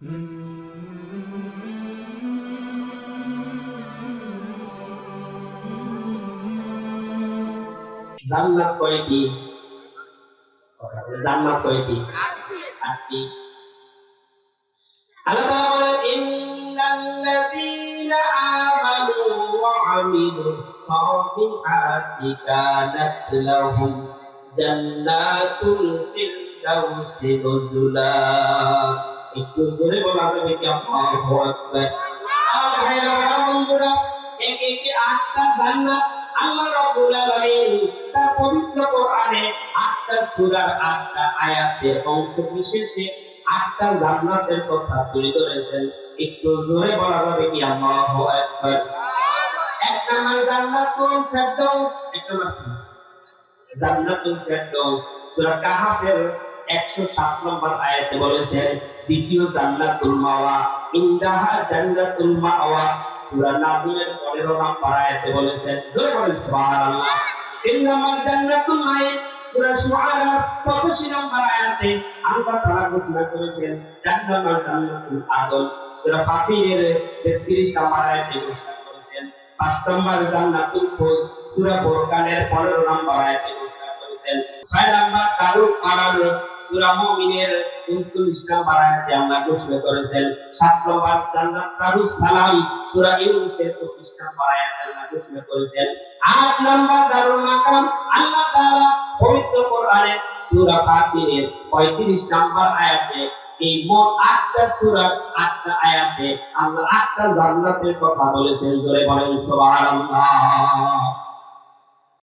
জান্নাত কয়টি জান্নাত কয়টি আটটি। আল্লাহ তাআলা বলেন, ইন্নাল্লাযীনা আমানু ওয়া আমিলুস সালিহাতি কানাত লাহুম জান্নাতুল ফিরদাউসি নুজুলা। একটু জোরে বলা যাবে কি আল্লাহু আকবার ভাইরা আমার বন্ধুরা, এক একটি আটটা জান্নাত আল্লাহ রাব্বুল আলামিন তার পবিত্র কোরআনে আটটা সূরার আটটা আয়াতের অংশ জান্নাতের কথা তুলে ধরেছেন। একটু জোরে বলা যাবে কি আল্লাহু আকবার। এক এক 107 নম্বর আয়াতে বলেছেন, দ্বিতীয় ইনদাহা নাজিমের 15 নম্বর আয়াতে বলেছেন, জোরে নম্বর জান্নাতুল মাইন সূরা শুআরা 85 নম্বর আয়াতে আল্লাহ ঘোষণা করেছেন জান্নাতুল জান্নাতুল আদন। সূরা ফাতিরের 33 নম্বর আয়াতে ঘোষণা করেছেন, পাঁচ নম্বর জান্নাতুল ফুল, সূরা ফুরকানের 15 নম্বর আয়াতে ঘোষণা করেছেন। ছয় নম্বর দারুল কারার সূরা মুমিনের 39 নম্বর আয়াতে আল্লাহ ঘোষণা করেছেন। সাত নম্বর জান্নাত দারুস সালাম সূরা ইউনূসের 25 নম্বর আয়াতে আল্লাহ ঘোষণা করেছেন। আট নম্বর দারুল মাকাম আল্লাহ তাআলা পবিত্র কোরআনে সূরা ফাতিরের 35 নম্বর আয়াতে এই মোট আটটা সূরার আটটা আয়াতে আল্লাহ আটটা জান্নাতের কথা বলেছেন। জোরে বলেন, সুবহানাল্লাহ।